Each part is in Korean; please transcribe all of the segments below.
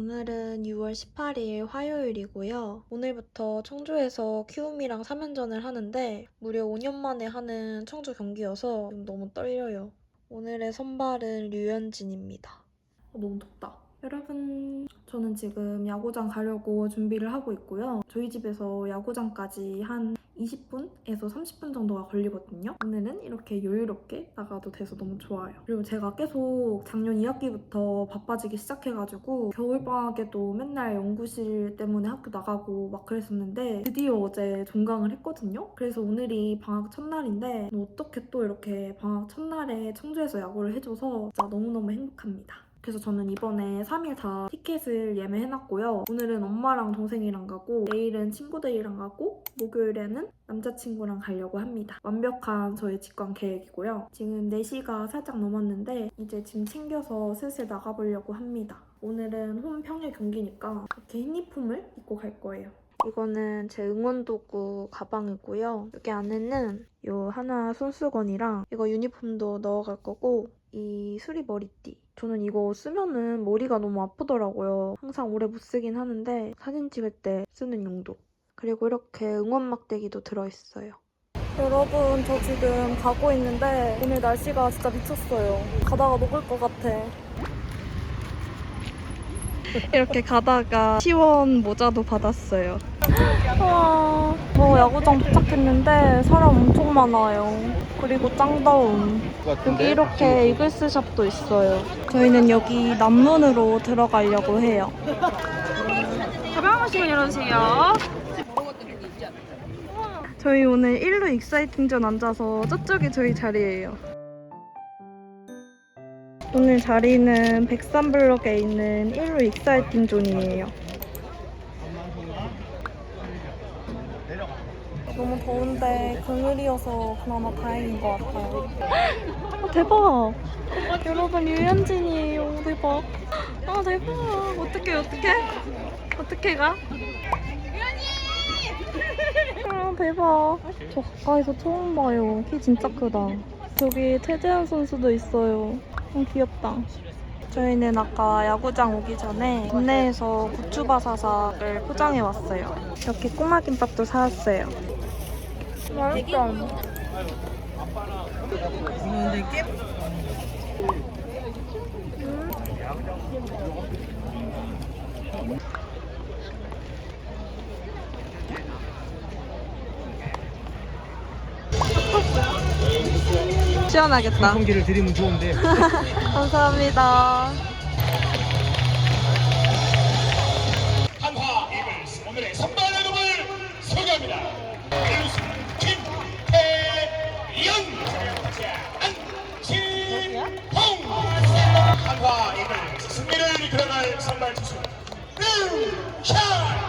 오늘은 6월 18일 화요일이고요. 오늘부터 청주에서 키움이랑 3연전을 하는데 무려 5년 만에 하는 청주 경기여서 너무 떨려요. 오늘의 선발은 류현진입니다. 어, 너무 덥다. 여러분, 저는 지금 야구장 가려고 준비를 하고 있고요. 저희 집에서 야구장까지 한 20분에서 30분 정도가 걸리거든요. 오늘은 이렇게 여유롭게 나가도 돼서 너무 좋아요. 그리고 제가 계속 작년 2학기부터 바빠지기 시작해가지고 겨울방학에도 맨날 연구실 때문에 학교 나가고 막 그랬었는데 드디어 어제 종강을 했거든요. 그래서 오늘이 방학 첫날인데 어떻게 또 이렇게 방학 첫날에 청주에서 야구를 해줘서 진짜 너무너무 행복합니다. 그래서 저는 이번에 3일 다 티켓을 예매해놨고요. 오늘은 엄마랑 동생이랑 가고 내일은 친구들이랑 가고 목요일에는 남자친구랑 가려고 합니다. 완벽한 저의 직관 계획이고요. 지금 4시가 살짝 넘었는데 이제 짐 챙겨서 슬슬 나가보려고 합니다. 오늘은 홈 평일 경기니까 이렇게 흰 유니폼을 입고 갈 거예요. 이거는 제 응원도구 가방이고요. 여기 안에는 요 하나 손수건이랑 이거 유니폼도 넣어갈 거고 이 수리 머리띠. 저는 이거 쓰면은 머리가 너무 아프더라고요. 항상 오래 못 쓰긴 하는데 사진 찍을 때 쓰는 용도. 그리고 이렇게 응원 막대기도 들어있어요. 여러분, 저 지금 가고 있는데 오늘 날씨가 진짜 미쳤어요. 가다가 녹을 것 같아. 이렇게 가다가 시원 모자도 받았어요. 와, 저 야구장 도착했는데 사람 엄청 많아요. 그리고 짱 더움. 여기 이렇게 이글스 샵도 있어요. 저희는 여기 남문으로 들어가려고 해요. 가방 한 번씩만 열어주세요. 저희 오늘 1루 익사이팅전 앉아서 저쪽이 저희 자리예요. 오늘 자리는 103블럭에 있는 1루 익사이팅 존이에요. 너무 더운데 그늘이어서 그나마 다행인 것 같아요. 아, 대박! 여러분 유현진이에요. 대박. 아 대박. 어떡해 어떡해? 어떻게 가? 아 대박. 저 가까이서 처음 봐요. 키 진짜 크다. 저기 최재현 선수도 있어요. 어, 귀엽다. 저희는 아까 야구장 오기 전에 국내에서 고추바사삭을 포장해 왔어요. 이렇게 꼬마김밥도 사왔어요. 맛있다. 시원하겠다. 공기를 드리면 좋은데 감사합니다. 한화 이글스 오늘의 선발 여러분을 소개합니다. 김태영 안지홍 한화 이글스 승리를 이끌어갈 선발 투수 류샤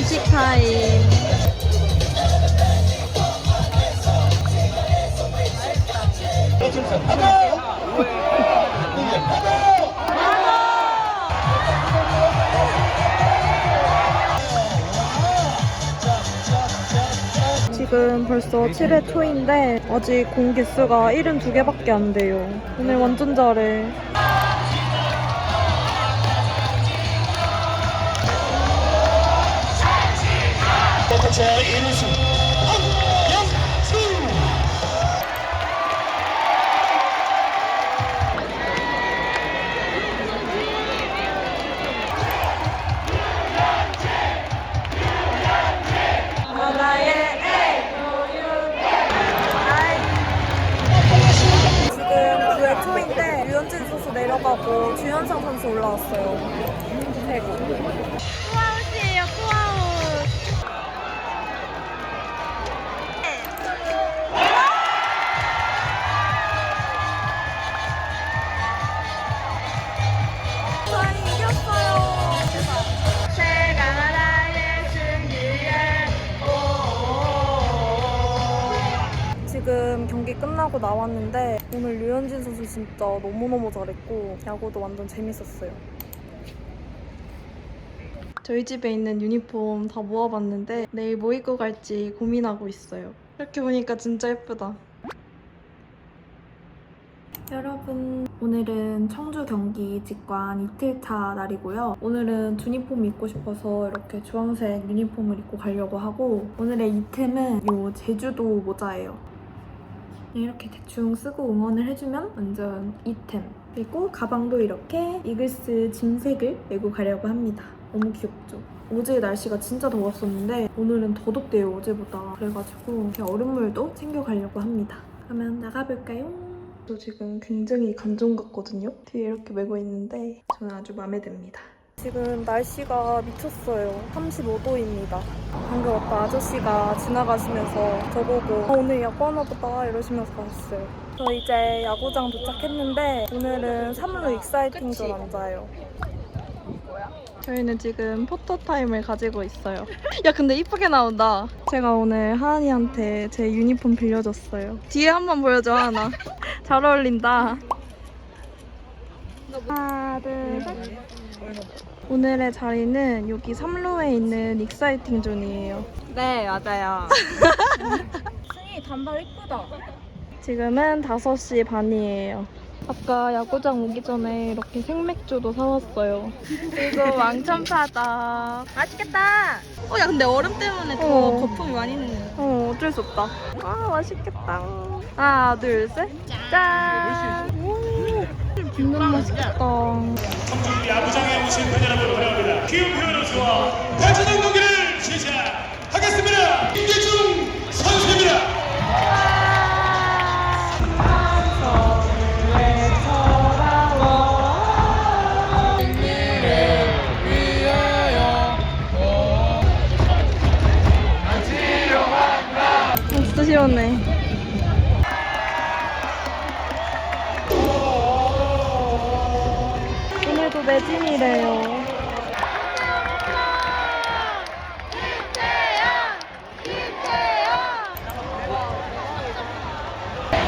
간식 타임. 지금 벌써 7회 초인데 아직 공 개수가 72개밖에 안 돼요. 오늘 완전 잘해. 제 1위수 황영수 지금 9회 초인데 류현진 선수 내려가고 주현상 선수 올라왔어요. 최고. 투아웃이 지금 경기 끝나고 나왔는데 오늘 류현진 선수 진짜 너무너무 잘했고 야구도 완전 재밌었어요. 저희 집에 있는 유니폼 다 모아봤는데 내일 뭐 입고 갈지 고민하고 있어요. 이렇게 보니까 진짜 예쁘다. 여러분 오늘은 청주 경기 직관 이틀차 날이고요 오늘은 주니폼 입고 싶어서 이렇게 주황색 유니폼을 입고 가려고 하고 오늘의 이템은 요 제주도 모자예요 이렇게 대충 쓰고 응원을 해주면 완전 이템 그리고 가방도 이렇게 이글스 짐색을 메고 가려고 합니다 너무 귀엽죠? 어제 날씨가 진짜 더웠었는데 오늘은 더 덥대요 어제보다 그래가지고 이렇게 얼음물도 챙겨가려고 합니다 그러면 나가볼까요? 저 지금 굉장히 감정 같거든요. 뒤에 이렇게 메고 있는데 저는 아주 마음에 듭니다. 지금 날씨가 미쳤어요. 35도입니다. 방금 아까 아저씨가 지나가시면서 저보고 어, 오늘 야구 하나 보다 이러시면서 가셨어요. 저 이제 야구장 도착했는데 오늘은 3루 익사이팅전 앉아요. 저희는 지금 포토 타임을 가지고 있어요. 야 근데 이쁘게 나온다. 제가 오늘 하은이한테 제 유니폼 빌려줬어요. 뒤에 한번 보여줘 하나. 잘 어울린다. 하나 둘 셋. 오늘의 자리는 여기 3루에 있는 익사이팅 존이에요. 네, 맞아요. 승희 단발 이쁘다. 지금은 5시 반이에요. 아까 야구장 오기 전에 이렇게 생맥주도 사왔어요. 그리고 왕천파다. 맛있겠다. 어, 야, 근데 얼음 때문에 더 어. 거품이 많이 나네. 어, 어쩔 수 없다. 아, 맛있겠다. 하나, 둘, 셋. 짠! 오, 진짜 맛있겠다. 야구장에 오신 분 여러분 환영합니다. 기운 표현으로서 대전적 경기를 시작하겠습니다. 김계중 선수입니다. 어, 진짜 매진이래요.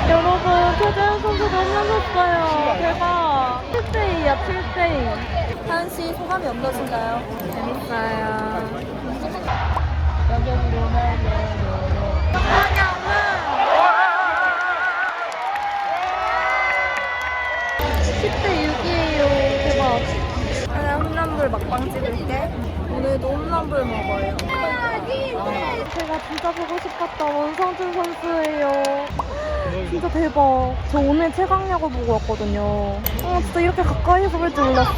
여러분, 최재현 선수 너무 하셨어요. 대박. 7대2야, 7대2. 하은 씨, 소감이 어떠신가요? 재밌어요. 십 홈런볼 먹방 찍을게. 오늘도 홈런볼 먹어요. 제가 진짜 보고 싶었던 원성준 선수예요. 진짜 대박. 저 오늘 최강야구 보고 왔거든요. 아, 진짜 이렇게 가까이서 볼 줄 몰랐어.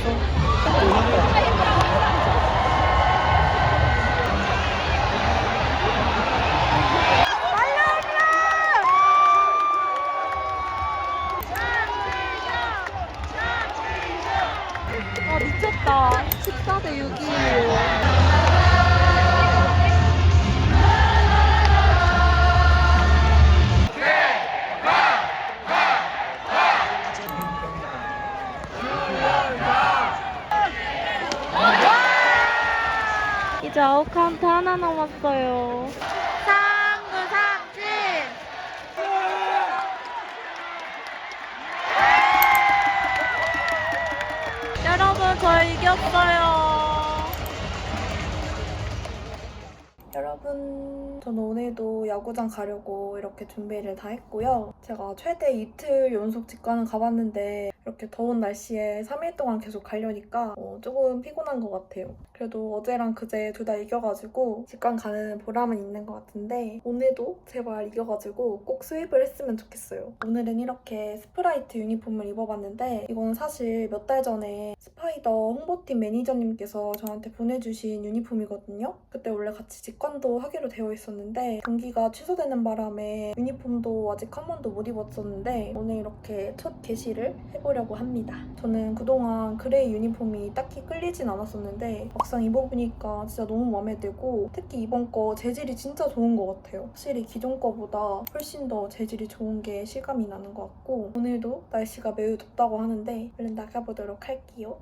여러분, 저는 오늘도 야구장 가려고 이렇게 준비를 다 했고요. 제가 최대 이틀 연속 직관을 가봤는데 이렇게 더운 날씨에 3일 동안 계속 가려니까 어, 조금 피곤한 것 같아요. 그래도 어제랑 그제 둘 다 이겨가지고 직관 가는 보람은 있는 것 같은데 오늘도 제발 이겨가지고 꼭 수입을 했으면 좋겠어요. 오늘은 이렇게 스프라이트 유니폼을 입어봤는데 이거는 사실 몇 달 전에 스파이더 홍보팀 매니저님께서 저한테 보내주신 유니폼이거든요. 그때 원래 같이 직관도 하기로 되어 있었는데 경기가 취소되는 바람에 유니폼도 아직 한 번도 못 입었었는데 오늘 이렇게 첫 게시를 해보려고 합니다. 저는 그동안 그레이 유니폼이 딱히 끌리진 않았었는데 막상 입어보니까 진짜 너무 마음에 들고 특히 이번 거 재질이 진짜 좋은 것 같아요. 확실히 기존 거보다 훨씬 더 재질이 좋은 게 실감이 나는 것 같고 오늘도 날씨가 매우 덥다고 하는데 얼른 나가보도록 할게요.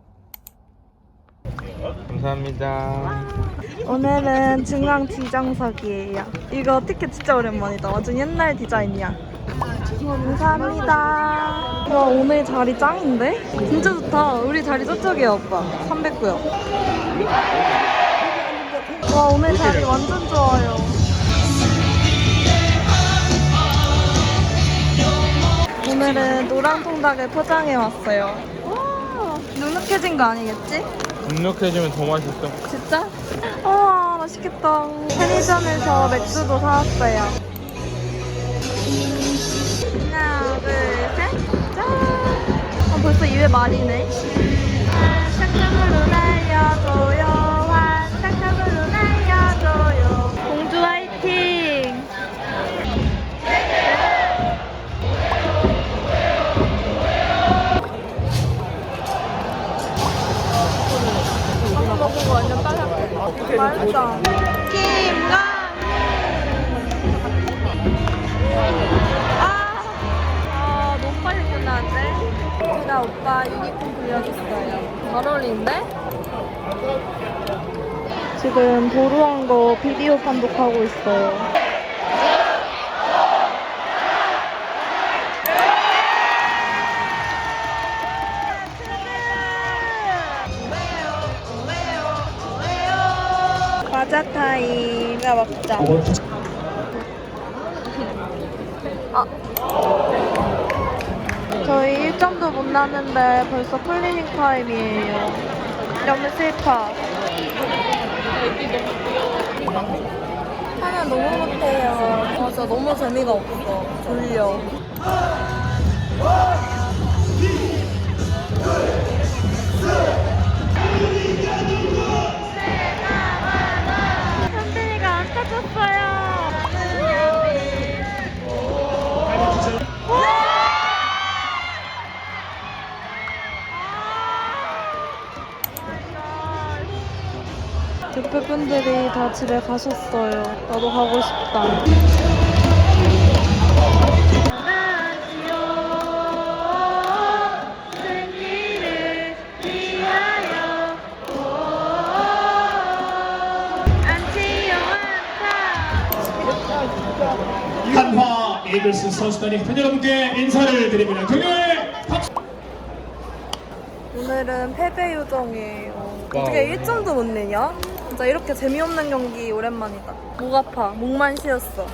감사합니다. 오늘은 중앙 지정석이에요. 이거 티켓 진짜 오랜만이다. 완전 옛날 디자인이야. 감사합니다. 와 오늘 자리 짱인데? 진짜 좋다. 우리 자리 저쪽이야 오빠. 309요. 와 오늘 자리 완전 좋아요. 오늘은 노랑 통닭을 포장해 왔어요. 와 눅눅해진 거 아니겠지? 눅눅해지면 더 맛있어. 진짜? 와 맛있겠다. 편의점에서 맥주도 사왔어요. 하나, 둘, 셋. 짠. 아, 벌써 입에 말이네. 환상적으로 날려줘요. 환상적으로 날려줘요. 공주 화이팅. 맛있다. 어울리는데? 지금 도루한 거 비디오 판독하고 있어요. 과자 타임. 야 먹자. 저희 1점도 못 났는데 벌써 클리닝 타임이에요. 너무 슬퍼. 하나 너무 못해요. 아, 진짜 너무 재미가 없어. 졸려. 현빈이가 안 타줬어요. 대표분들이 다 집에 가셨어요. 나도 가고 싶다. 한화 이글스 선수단이 팬 여러분께 인사를 드립니다. 박수! 오늘은 패배 요정이에요. 어떻게 1점도 못 내냐? 진짜 이렇게 재미없는 경기 오랜만이다. 목 아파. 목만 쉬었어.